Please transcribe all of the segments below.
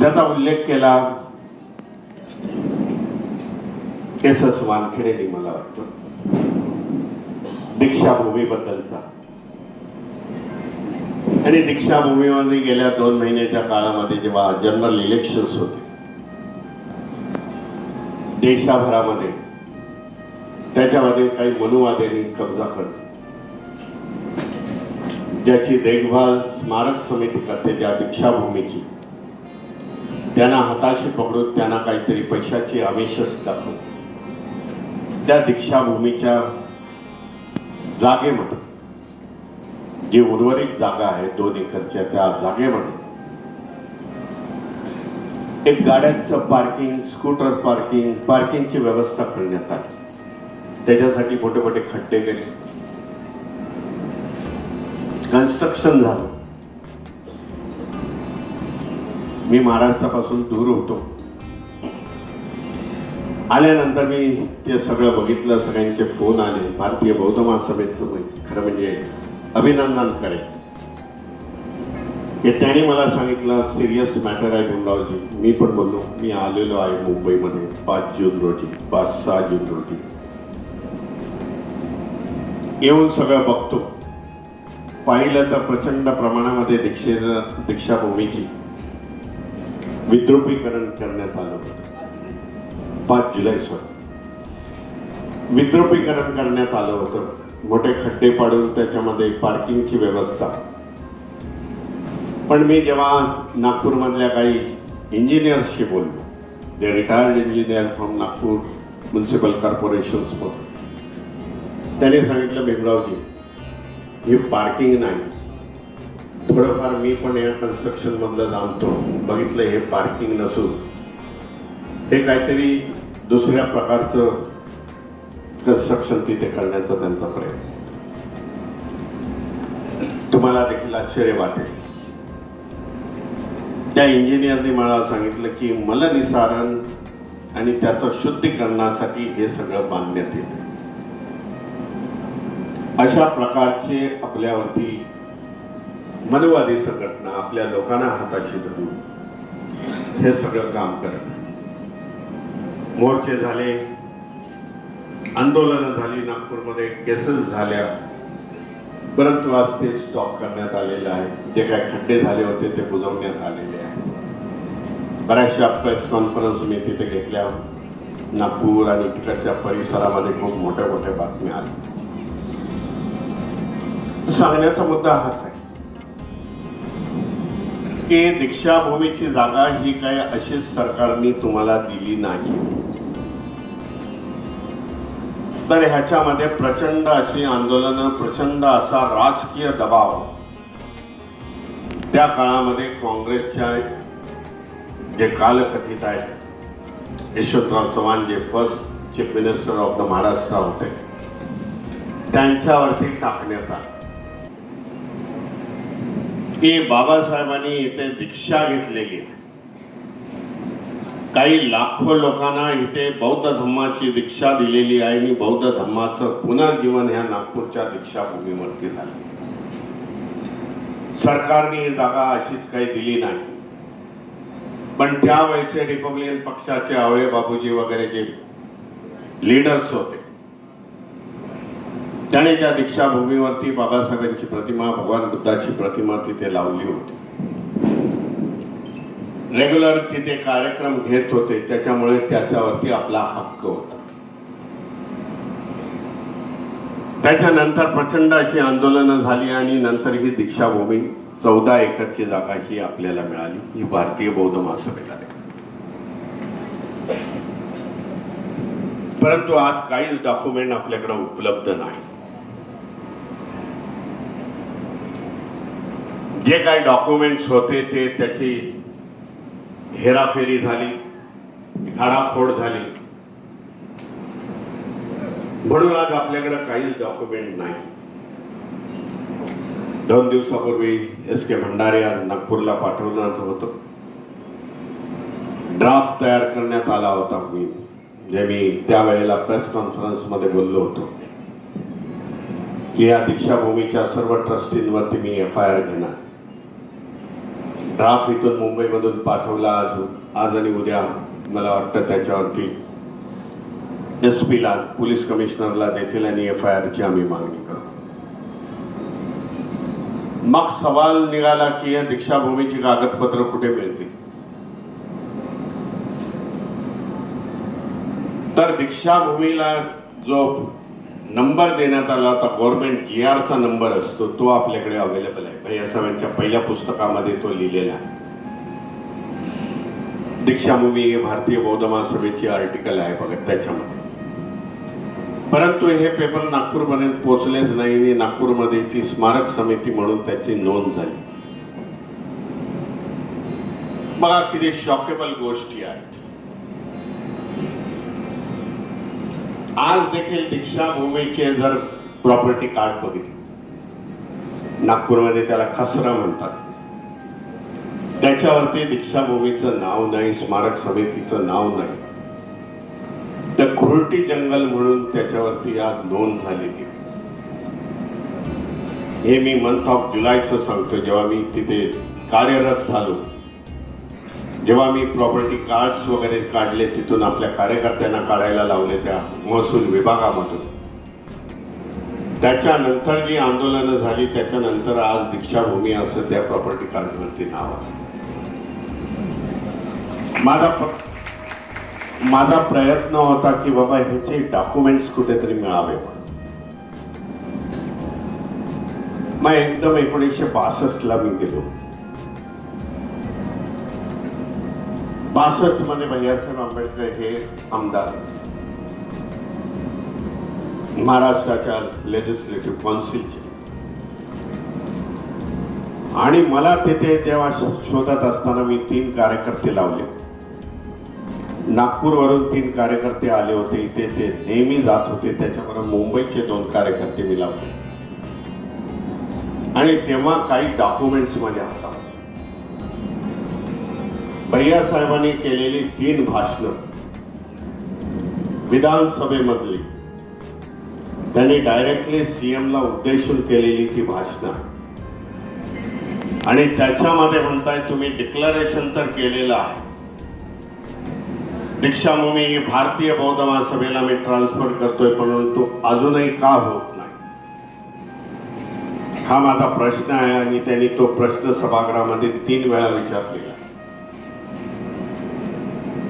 त्याचा उल्लेख केला एस एस वानखेडेंनी मला वाटतं. दीक्षाभूमीबद्दलचा. आणि दीक्षाभूमीमध्ये गेल्या दोन महिन्याच्या काळामध्ये जेव्हा जनरल इलेक्शन्स होते देशाभरामध्ये त्याच्यामध्ये काही मनुवाद्यांनी कब्जा करतो ज्याची देखभाल स्मारक समिती करते ज्या दीक्षाभूमीची त्यांना हाताशी पकडून त्यांना काहीतरी पैशाची आवेशच दाखवून. त्या दीक्षाभूमीच्या जागेमध्ये जी उर्वरित जागा आहे दोन एकरच्या त्या जागेमध्ये एक गाड्यांचं पार्किंग स्कूटर पार्किंग पार्किंगची व्यवस्था करण्यात आली. त्याच्यासाठी मोठे मोठे खड्डे गेले कन्स्ट्रक्शन झालं. मी महाराष्ट्रापासून दूर होतो. आल्यानंतर मी ते सगळं बघितलं सगळ्यांचे फोन आले भारतीय बौद्ध महासभेचं खरं म्हणजे अभिनंदन करे हे त्यांनी मला सांगितलं सिरियस मॅटर आहे गुंडावजी मी पण बोललो मी आलेलो आहे मुंबईमध्ये पाच जून रोजी पाच सहा जून रोजी. येऊन सगळं बघतो. पाहिलं तर प्रचंड प्रमाणामध्ये दीक्षे दीक्षाभूमीची विद्रुपीकरण करण्यात आलं होतं. पाच जुलै सॉरी. विद्रुपीकरण करण्यात आलं होतं. मोठे खड्डे पाडून त्याच्यामध्ये पार्किंगची व्यवस्था. पण मी जेव्हा नागपूरमधल्या काही इंजिनियर्सशी बोललो जे retired engineer from Nagpur municipal corporations त्यांनी त्याने सांगितलं भीमरावजी ही पार्किंग नाही. थोडंफार मी पण या कन्स्ट्रक्शन मधलं जाणतो बघितलं हे पार्किंग नसून. हे काहीतरी दुसऱ्या प्रकारचं कन्स्ट्रक्शन तिथे करण्याचा त्यांचा प्रयत्न. तुम्हाला देखील आश्चर्य वाटेल. त्या इंजिनियरने मला सांगितलं की मलनिसारण आणि त्याचं शुद्धीकरणासाठी हे सगळं बांधण्यात येतं. अशा प्रकारचे आपल्यावरती मनवादी संघटना आपल्या लोकांना हाताशी धरून हे सगळं काम करत मोर्चे झाले आंदोलनं झाली नागपूरमध्ये केसेस झाल्या. परंतु आज ते स्टॉप करण्यात आलेलं आहे. जे काही खड्डे झाले होते ते बुजवण्यात आलेले आहे बऱ्याचशा प्रेस कॉन्फरन्स मी तिथे घेतल्या. नागपूर आणि तिकडच्या परिसरामध्ये खूप मोठ्या मोठ्या बातम्या आल्या. सांगण्याचा मुद्दा हाच आहे. टक्के दीक्षाभूमीची जागा ही काय अशीच सरकारने तुम्हाला दिली नाही? तर ह्याच्यामध्ये प्रचंड अशी आंदोलनं प्रचंड असा राजकीय दबाव. त्या काळामध्ये काँग्रेसच्या जे कालकथित आहेत यशवंतराव चव्हाण जे first chief minister of the Maharashtra होते त्यांच्यावरती टाकण्यात आलं. की बाबासाहेबांनी इथे दीक्षा घेतलेली आहे. काही लाखो लोकांना इथे बौद्ध धम्माची दीक्षा दिलेली आहे आणि बौद्ध धम्माचं पुनर्जीवन ह्या नागपूरच्या दीक्षाभूमीवरती झालं. सरकारने ही जागा अशीच काही दिली नाही. पण त्यावेळेचे रिपब्लिकन पक्षाचे आवळे बाबूजी वगैरे जे लीडर्स होते त्याने त्या दीक्षाभूमीवरती बाबासाहेबांची प्रतिमा भगवान बुद्धाची प्रतिमा तिथे लावली होती. रेग्युलर तिथे कार्यक्रम घेत होते त्याच्यामुळे त्याच्यावरती आपला हक्क होता. त्याच्यानंतर प्रचंड अशी आंदोलनं झाली आणि नंतर ही दीक्षाभूमी चौदा एकरची जागा ही आपल्याला मिळाली ही भारतीय बौद्ध महासभेला. आहे. परंतु आज काहीच डॉक्युमेंट आपल्याकडे उपलब्ध नाही. जे काही डॉक्युमेंट्स होते ते त्याची हेराफेरी झाली खाडाफोड झाली. म्हणून आज आपल्याकडे काहीच डॉक्युमेंट नाही. दोन दिवसापूर्वी एस के भंडारे आज नागपूरला पाठवण्यात होतं. ड्राफ्ट तयार करण्यात आला होता मी जे मी त्यावेळेला प्रेस कॉन्फरन्समध्ये बोललो होतो. की या दीक्षाभूमीच्या सर्व ट्रस्टींवरती मी एफ आय आर घेणार. ड्राफ्ट इथून मुंबईमधून पाठवला आज आज आणि उद्या मला वाटतं त्याच्यावरती एस पीला पोलीस कमिशनरला देतील आणि एफ आय आरची आम्ही मागणी करू. मग सवाल निघाला की या दीक्षाभूमीची कागदपत्र कुठे मिळतील? तर दीक्षाभूमीला जो नंबर देण्यात आला होता. गव्हर्नमेंट जी आरचा नंबर असतो तो आपल्याकडे अवेलेबल आहे. भैयासाहेबांच्या पहिल्या पुस्तकामध्ये तो लिहिलेला आहे. दीक्षाभूमी हे भारतीय बौद्ध महासभेची आर्टिकल आहे बघा त्याच्यामध्ये. परंतु हे पेपर नागपूरपर्यंत पोहोचलेच नाही आणि नागपूरमध्ये ती स्मारक समिती म्हणून त्याची नोंद झाली. बघा किती शॉकेबल गोष्टी आहेत. आज देखील दीक्षाभूमीचे जर प्रॉपर्टी कार्ड बघितले नागपूरमध्ये त्याला खसरा म्हणतात. त्याच्यावरती दीक्षाभूमीचं नाव नाही स्मारक समितीचं नाव नाही. तर खुरटी जंगल म्हणून त्याच्यावरती आज नोंद झालेली. हे मी मंथ ऑफ जुलैचं सांगतो जेव्हा मी तिथे कार्यरत झालो. जेव्हा मी प्रॉपर्टी कार्ड्स वगैरे काढले तिथून आपल्या कार्यकर्त्यांना काढायला लावले त्या महसूल विभागामधून. त्याच्यानंतर जी आंदोलनं झाली त्याच्यानंतर आज दीक्षाभूमी असं त्या प्रॉपर्टी कार्डवरती नाव आहे. माझा माझा प्रयत्न होता की बाबा ह्याचे डॉक्युमेंट्स कुठेतरी मिळावे मग एकदम एकोणीसशे बासष्टला मी गेलो. बासष्टमध्ये भैयासाहेब आंबेडकर हे आमदार. महाराष्ट्राच्या लेजिस्लेटिव्ह काउन्सिलचे आणि मला तिथे जेव्हा शोधत असताना मी तीन कार्यकर्ते लावले. नागपूरवरून तीन कार्यकर्ते आले होते इथे ते नेहमी जात होते त्याच्याबरोबर मुंबईचे दोन कार्यकर्ते मी लावले. आणि तेव्हा काही डॉक्युमेंट्स माझ्या हातात भैयासाहेबांनी केलेली तीन भाषणं विधानसभेमधली. त्यांनी डायरेक्टली सीएमला उद्देशून केलेली ती भाषणं. आणि त्याच्यामध्ये म्हणताय तुम्ही डिक्लरेशन तर केलेलं आहे. दीक्षाभूमी ही भारतीय बौद्ध महासभेला मी ट्रान्सफर करतोय परंतु अजूनही का होत नाही? हा माझा प्रश्न आहे आणि त्यांनी तो प्रश्न सभागृहामध्ये तीन वेळा विचारलेला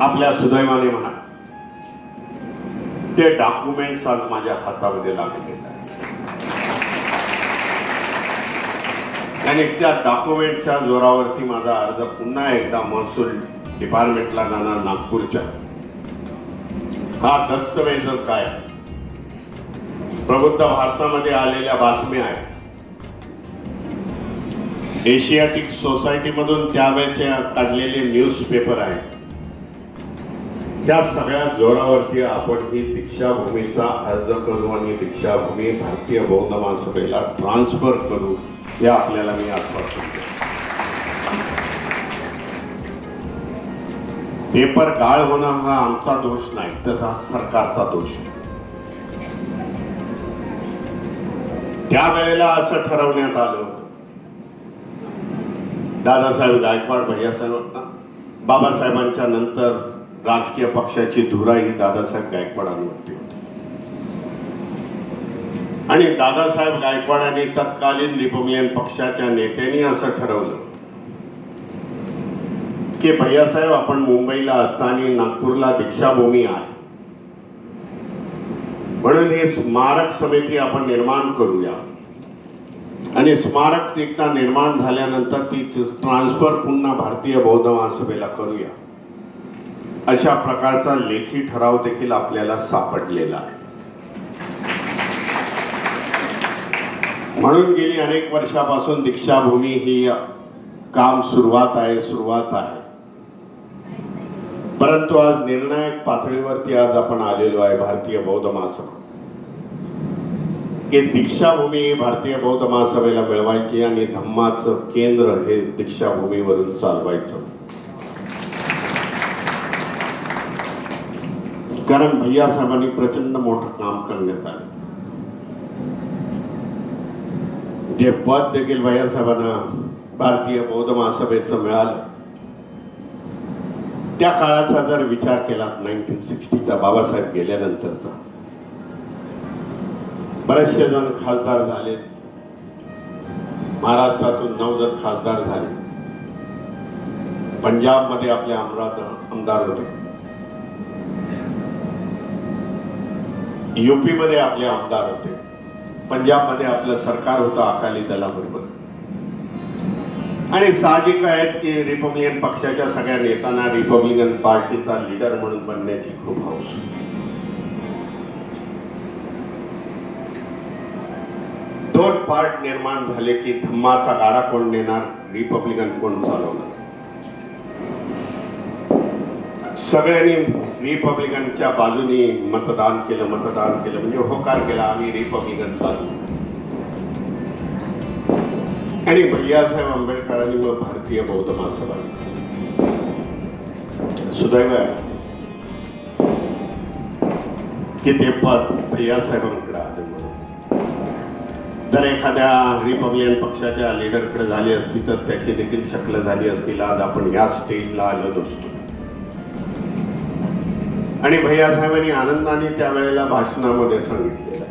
आपल्या सुदैवाने म्हणा ते डॉक्युमेंट्स आज माझ्या हातामध्ये लागले आणि त्या डॉक्युमेंटच्या जोरावरती माझा अर्ज पुन्हा एकदा महसूल डिपार्टमेंटला जाणार नागपूरच्या. हा दस्तवेज काय? प्रबुद्ध भारतामध्ये आलेल्या बातम्या आहेत. एशियाटिक सोसायटीमधून त्यावेळेचे काढलेले न्यूज पेपर आहेत. त्या सगळ्या जोरावरती आपण ही दीक्षाभूमीचा अर्ज करू आणि दीक्षाभूमी भारतीय बौद्ध महासभेला ट्रान्सफर करू हे आपल्याला मी आश्वासन देतो. पेपर गाळ होणं हा आमचा दोष नाही तर हा सरकारचा दोष आहे. त्यावेळेला असं ठरवण्यात आलं होतं. दादासाहेब गायकवाड भैयासाहेब बाबासाहेबांच्या नंतर राजकीय पक्षाची धुरा ही दादासाहेब गायकवाडांवरती होती. आणि दादासाहेब गायकवाडांनी तत्कालीन रिपब्लिकन पक्षाच्या नेत्यांनी असं ठरवलं की भैयासाहेब आपण मुंबईला असताना नागपूरला दीक्षाभूमी आहे. म्हणून हे स्मारक समिती आपण निर्माण करूया. आणि स्मारक एकदा निर्माण झाल्यानंतर ती ट्रान्सफर पुन्हा भारतीय बौद्ध महासभेला करूया. अशा प्रकारचा लेखी ठराव देखील आपल्याला सापडलेला आहे. म्हणून गेली अनेक वर्षापासून दीक्षाभूमी ही काम सुरुवात आहे सुरुवात आहे. परंतु आज निर्णायक पातळीवरती आज आपण आलेलो आहे भारतीय बौद्ध महासभा. की दीक्षाभूमी भारतीय बौद्ध महासभेला मिळवायची आणि धम्माचं केंद्र हे दीक्षाभूमीवरून चालवायचं. कारण भैया साहेबांनी प्रचंड मोठं काम करण्यात आलं जे पद देखील भैया साहेबांना भारतीय बौद्ध महासभेचं मिळालं त्या काळाचा जर विचार केला नाईन्टीन सिक्स्टीचा बाबासाहेब गेल्यानंतरचा. बरेचसे जण खासदार झाले. महाराष्ट्रातून नऊ जण खासदार झाले. पंजाबमध्ये आपले आमदार आमदार होते. युपीमध्ये आपले आमदार होते. पंजाबमध्ये आपलं सरकार होतं अकाली दलाबरोबर. आणि साहजिक आहेत की रिपब्लिकन पक्षाच्या सगळ्या नेत्यांना रिपब्लिकन पार्टीचा लीडर म्हणून बनण्याची खूप हौस. दोन पार्ट निर्माण झाले की धम्माचा गाडा कोण नेणार? रिपब्लिकन कोण चालवणार? सगळ्यांनी रिपब्लिकनच्या बाजूनी मतदान केलं मतदान केलं. म्हणजे होकार केला आम्ही रिपब्लिकन चालू. आणि भैयासाहेब आंबेडकरांनी व भारतीय बौद्ध महासभा सुदैव की ते पद भैयासाहेबांकडे आले म्हणून. जर एखाद्या रिपब्लिकन पक्षाच्या लिडरकडे झाली असती तर त्याची देखील शक्ल झाली असतील आज आपण या स्टेजला आलो नसतो. आणि भैयासाहेबांनी आनंदाने त्यावेळेला भाषणामध्ये सांगितलेलं आहे.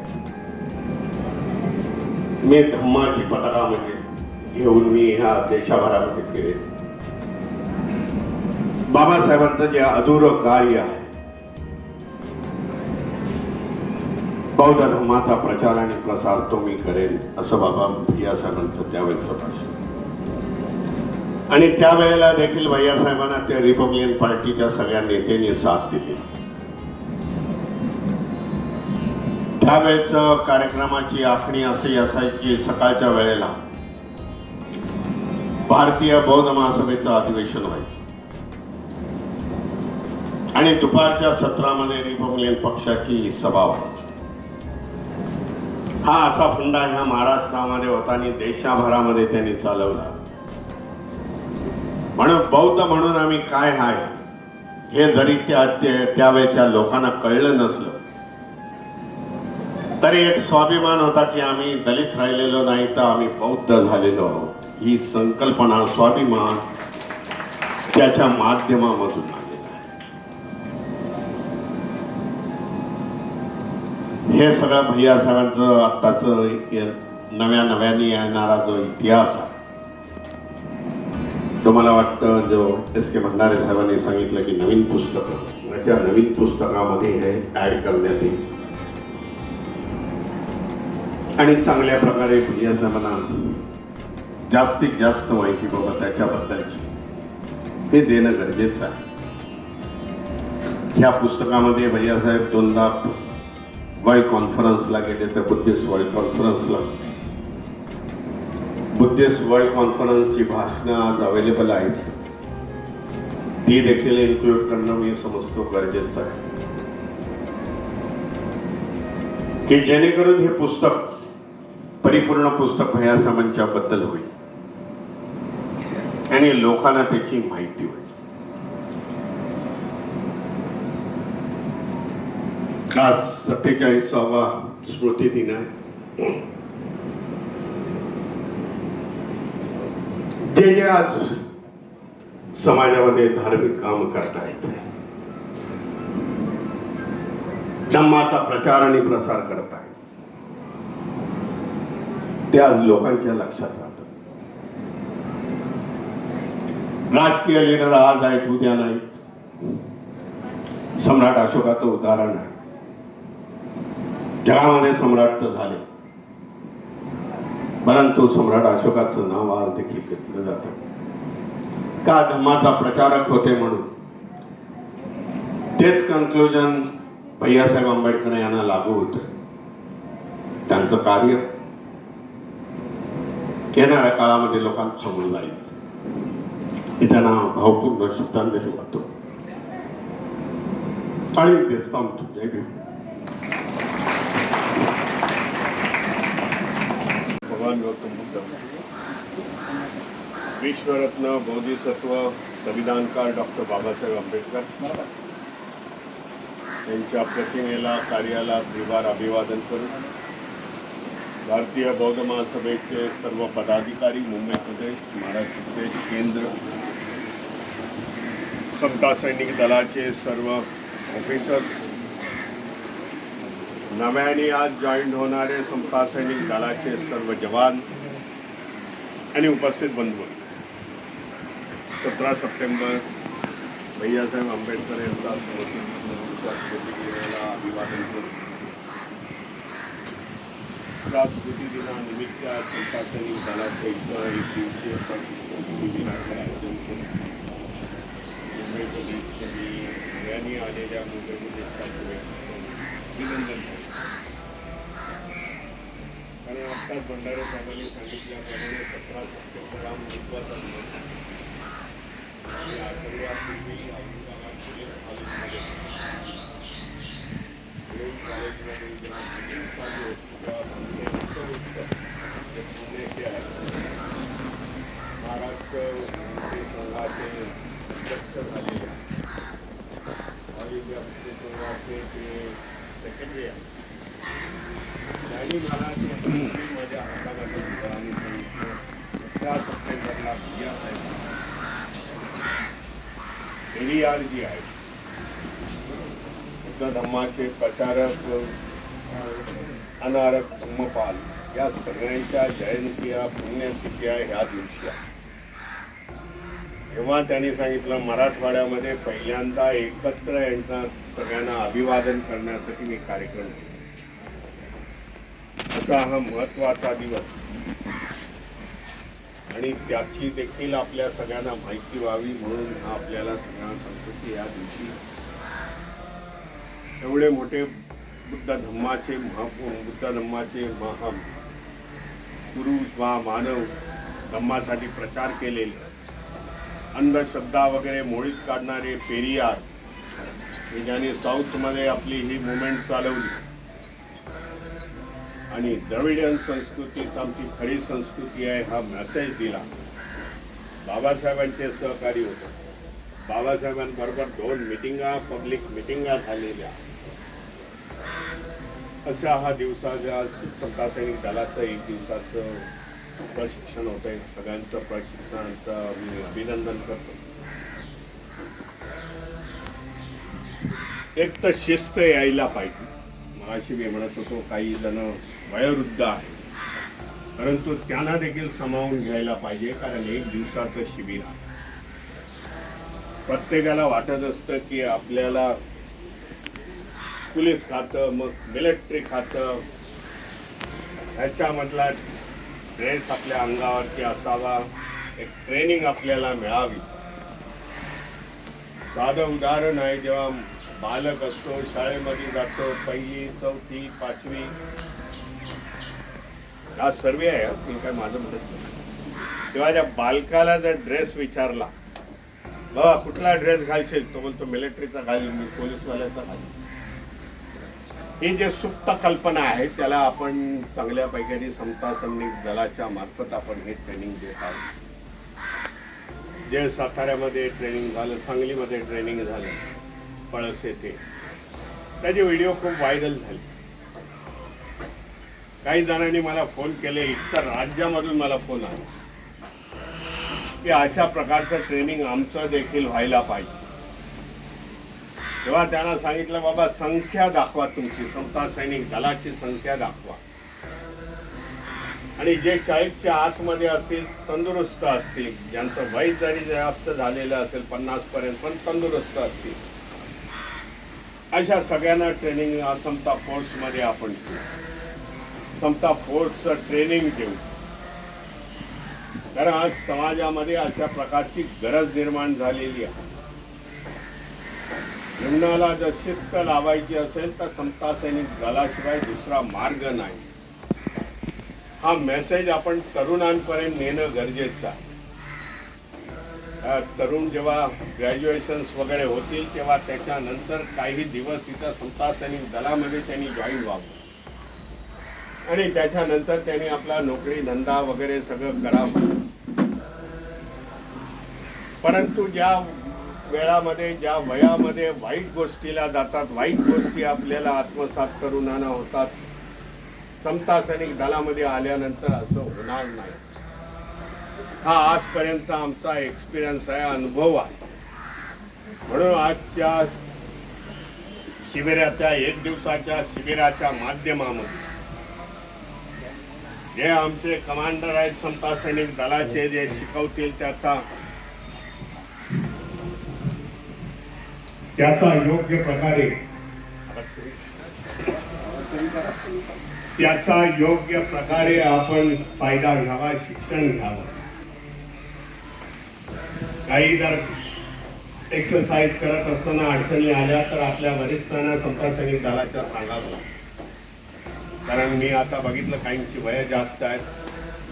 मी धम्माची पताका म्हणजे घेऊन मी ह्या देशाभरामध्ये फिरेन. बाबासाहेबांचं जे अधुर कार्य आहे बौद्ध धर्माचा प्रचार आणि प्रसार तो मी करेन असं बाबा भैयासाहेबांचं त्यावेळेचं भाषण. आणि त्यावेळेला देखील भैयासाहेबांना त्या रिपब्लिकन पार्टीच्या सगळ्या नेत्यांनी साथ दिली. त्यावेळेच कार्यक्रमाची आखणी अशी असायची सकाळच्या वेळेला. भारतीय बौद्ध महासभेचं अधिवेशन व्हायचं. आणि दुपारच्या सत्रामध्ये रिपब्लिकन पक्षाची सभा व्हायची. हा असा फंडा ह्या महाराष्ट्रामध्ये होता आणि देशाभरामध्ये त्यांनी चालवला. म्हणून बौद्ध म्हणून आम्ही काय आहे हे जरी त्या ते- लोकांना कळलं नसलं तरी एक स्वाभिमान होता की आम्ही दलित राहिलेलो नाही तर आम्ही बौद्ध झालेलो आहोत. ही संकल्पना स्वाभिमान त्याच्या माध्यमामधून हे सगळं भैयासाहेबांचं आत्ताचं य- नव्या नव्याने येणारा जो इतिहास आहे तो मला वाटतं जो एस के भंडारे साहेबांनी सांगितलं की नवीन पुस्तकं त्या नवीन पुस्तकामध्ये हे ॲड करण्यात येईल. आणि चांगल्या प्रकारे भैया साहेबांना जास्तीत जास्त माहिती बाबा त्याच्याबद्दलची. हे देणं गरजेचं आहे. ह्या पुस्तकामध्ये भैयासाहेब दोनदा वर्ल्ड कॉन्फरन्सला गेले तर बुद्धिस्ट वर्ल्ड कॉन्फरन्सला बुद्धिस्ट वर्ल्ड कॉन्फरन्सची भाषणं आज अवेलेबल आहेत. ती देखील इन्क्लूड करणं मी समजतो गरजेचं आहे. की जेणेकरून हे पुस्तक परिपूर्ण पुस्तक भयासामांच्या बद्दल होईल. आणि लोकांना त्याची माहिती होईल. आज सत्तेचाळीसावा स्मृती दिन आहे. जे जे आज समाजामध्ये धार्मिक काम करतायत धम्माचा प्रचार आणि प्रसार करतायत ते आज लोकांच्या लक्षात राहत. राजकीय लीडर आज आहेत उद्या नाहीत. सम्राट अशोकाचं उदाहरण आहे. जगामध्ये सम्राट तर झाले. परंतु सम्राट अशोकाचं नाव आज देखील घेतलं जातं. का धम्माचा प्रचारक होते म्हणून? तेच कन्क्लुजन भैयासाहेब आंबेडकर यांना लागू होतं. त्यांचं कार्य. येणाऱ्या काळामध्ये लोकांसमोर जाईल मी त्यांना भावपूर्ण श्रद्धांजली वाटतो आणि देश थांबतो जय भीम भगवान गौतम बुद्ध विश्वरत्न बोधिसत्व संविधानकार डॉक्टर बाबासाहेब आंबेडकर यांच्या प्रतिमेला कार्याला त्रिवार अभिवादन करून भारतीय बौद्ध महासभेचे सर्व पदाधिकारी मुंबई प्रदेश महाराष्ट्र प्रदेश केंद्र समता सैनिक दलाचे सर्व ऑफिसर्स नव्याने आज जॉईंट होणारे संपा सैनिक दलाचे सर्व जवान आणि उपस्थित बंधू. सतरा सप्टेंबर भैयासाहेब आंबेडकर यांचा स्मृती दिनाला अभिवादन करतो स्मृती दिनानिमित्त आज संपा सैनिक दलाचे इतर एक दिवसीय स्मृती शिबिराचं आयोजन केलं. मुंबई प्रदेशचे आलेल्या मुंबईमध्ये प्रदेशच्या अभिनंदन. आणि कारण आत्ताच भंडारे साहेबांनी सांगितल्याप्रमाणे सतरा सप्टेंबर हा महत्त्वाचा दिवस आहे. आणि आठवड्यापूर्वी औरंगाबाद पोलीस कॉलेजमध्ये कॉलेजमध्ये जेव्हा चालू होती तेव्हा पुण्याचे महाराष्ट्र संघाचे अध्यक्ष ऑल इंडिया संघाचे ते सेक्रेटरी जी आहे बुद्ध धम्माचे प्रचारक अनारक धम्मपाल या सगळ्यांच्या जयंतीया पुण्यतिथ्या ह्या दिवशी. तेव्हा त्यांनी सांगितलं मराठवाड्यामध्ये पहिल्यांदा एकत्र यांना सगळ्यांना अभिवादन करण्यासाठी मी कार्यक्रम केला असा हा महत्त्वाचा दिवस. आणि त्याची देखील आपल्या सगळ्यांना माहिती व्हावी म्हणून हा आपल्याला सगळ्यांना सांगतो की या दिवशी एवढे मोठे बुद्ध धम्माचे महापु बुद्ध धम्माचे महा पुरुष वा मानव धम्मासाठी प्रचार केलेले अंधश्रद्धा वगैरे मोडीत काढणारे पेरियार हे ज्यांनी साऊथमध्ये आपली ही मुवमेंट चालवली आणि द्रविडियन संस्कृतीच आमची खरी संस्कृती आहे हा मेसेज दिला. बाबासाहेबांचे सहकारी होते. बाबासाहेबांबरोबर दोन मिटिंगा पब्लिक मिटिंगा झालेल्या. अशा हा दिवसाच्या सत्ता सैनिक दलाचं एक दिवसाचं प्रशिक्षण होत आहे सगळ्यांचं प्रशिक्षणाचं मी अभिनंदन करतो. एक तर शिस्त यायला पाहिजे. मगाशी मी म्हणत होतो काही जण वयोवृद्ध आहे परंतु त्यांना देखील सामावून घ्यायला पाहिजे कारण एक दिवसाचं शिबिर आहे. प्रत्येकाला वाटत असतं की आपल्याला पोलीस खातं मग मिलिटरी खातं ह्याच्यामधला ड्रेस आपल्या अंगावरती असावा एक ट्रेनिंग आपल्याला मिळावी. साधं उदाहरण आहे जेव्हा बालक असतो शाळेमध्ये जातो पहिली चौथी पाचवी. हा सर्वे आहे मी काय माझं म्हणत नाही. तेव्हा त्या बालकाला जर ड्रेस विचारला बाबा कुठला ड्रेस घालशील? तो म्हणतो मिलिटरीचा घालील मी पोलीसवाल्याचा घाल ही जे सुप्त कल्पना आहे त्याला आपण चांगल्या पैकी समता सैनिक दलाच्या मार्फत आपण हे ट्रेनिंग देत आहोत. जे साताऱ्यामध्ये ट्रेनिंग झालं सांगलीमध्ये ट्रेनिंग झालं. पळस येते. त्याचे व्हिडिओ खूप व्हायरल झाले. काही जणांनी मला फोन केले इतर राज्यामधून मला फोन आला. की अशा प्रकारचं ट्रेनिंग आमचं देखील व्हायला पाहिजे. तेव्हा त्यांना सांगितलं बाबा संख्या दाखवा तुमची. समता सैनिक दलाची संख्या दाखवा. आणि जे चाळीसच्या आतमध्ये असतील तंदुरुस्त असतील ज्यांचं वय जरी जास्त झालेलं असेल पन्नास पर्यंत पण तंदुरुस्त असतील अशा सगळ्यांना ट्रेनिंग समता फोर्समध्ये आपण देऊ समता फोर्सचं ट्रेनिंग देऊ कारण आज समाजामध्ये अशा प्रकारची गरज निर्माण झालेली आहे. जीवनाला जर शिस्त लावायची असेल तर समता सैनिक दलाशिवाय दुसरा मार्ग नाही. हा मेसेज आपण तरुणांपर्यंत नेणं गरजेचं आहे. तरुण जेव्हा ग्रॅज्युएशन्स वगैरे होतील तेव्हा त्याच्यानंतर काही दिवस इथं समता सैनिक दलामध्ये त्यांनी जॉईन व्हावं. आणि त्याच्यानंतर त्यांनी आपला नोकरी धंदा वगैरे सगळं करावं. परंतु ज्या वेळामध्ये ज्या वयामध्ये वाईट गोष्टीला जातात वाईट गोष्टी आपल्याला आत्मसात करून आणा होतात समता सैनिक दलामध्ये आल्यानंतर असं होणार नाही. हा आजपर्यंत आमचा एक्सपिरियन्स आहे अनुभव आहे. म्हणून आजच्या शिबिराच्या एक दिवसाच्या शिबिराच्या माध्यमामध्ये जे आमचे कमांडर आहेत समता सैनिक दलाचे जे शिकवतील त्याचा त्याचा योग्य प्रकारे त्याचा योग्य प्रकारे आपण फायदा घ्यावा शिक्षण घ्यावं. काही जर एक्सरसाइज करत असताना अडचणी आल्या तर आपल्या वरिष्ठांना समता सैनिक दलाच्या सांगावं कारण मी आता बघितलं काहींची वय जास्त आहेत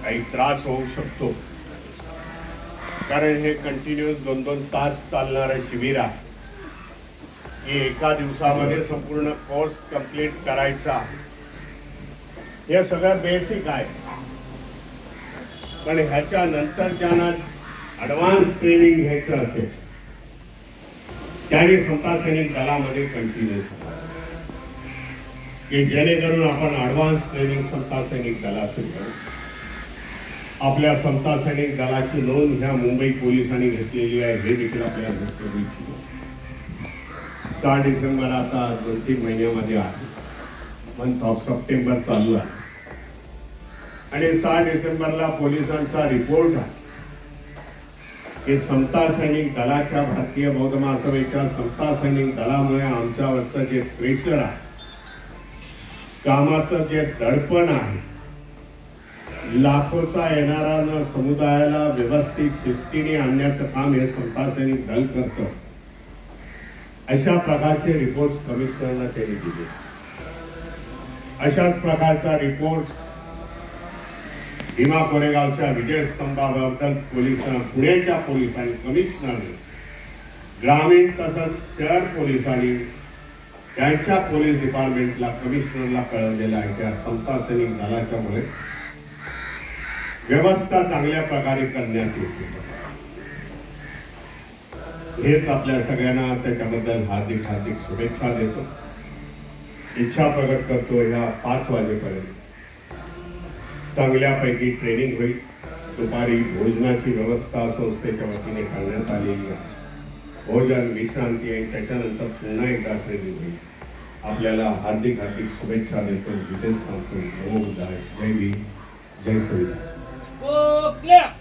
काही त्रास होऊ शकतो. कारण हे कंटिन्युअस दोन दोन तास चालणारं शिबिर आहे. की एका दिवसामध्ये संपूर्ण कोर्स कंप्लीट करायचा. हे सगळं बेसिक आहे. पण ह्याच्या नंतर ज्यांना ॲडव्हान्स ट्रेनिंग घ्यायचं असेल त्याने स्वतः सैनिक दलामध्ये कंटिन्यू की जेणेकरून आपण ॲडव्हान्स ट्रेनिंग समता सैनिक दलाचं करू आपल्या समता सैनिक दलाची नोंद ह्या मुंबई पोलिसांनी घेतलेली आहे हे देखील आपल्या दर्शवू सहा डिसेंबर आता दोन तीन महिन्यामध्ये आहे. मंथ ऑफ सप्टेंबर चालू आहे. आणि सहा डिसेंबरला पोलिसांचा रिपोर्ट आहे. की समता सैनिक दलाच्या भारतीय बौद्ध महासभेच्या समता सैनिक दलामुळे आमच्यावरचं जे प्रेशर आहे कामाचं जे दडपण आहे लाखोचा येणारा समुदायाला व्यवस्थित शिस्तीने आणण्याचं काम हे समता सैनिक दल करतं. अशा प्रकारचे रिपोर्ट कमिशनरला त्यांनी दिले. अशाच प्रकारचा रिपोर्ट भीमा कोरेगावच्या विजयस्तंभाबद्दल पोलिसांना पुण्याच्या पोलिसांनी कमिशनरने ग्रामीण तसंच शहर पोलिसांनी त्यांच्या पोलीस डिपार्टमेंटला कमिशनरला कळवलेला आहे. त्या समता सैनिक दलाच्यामुळे व्यवस्था चांगल्या प्रकारे करण्यात येते. हेच आपल्या सगळ्यांना त्याच्याबद्दल हार्दिक हार्दिक शुभेच्छा देतो. इच्छा प्रकट करतो ह्या पाच वाजेपर्यंत. चांगल्यापैकी ट्रेनिंग होईल. दुपारी भोजनाची व्यवस्था संस्थेच्या वतीने करण्यात आलेली आहे. भोजन विश्रांती आहे त्याच्यानंतर पुन्हा एकदा ट्रेनिंग होईल. आपल्याला हार्दिक हार्दिक शुभेच्छा देतो. विशेष सांगतो जय जय भीम. जय संविधान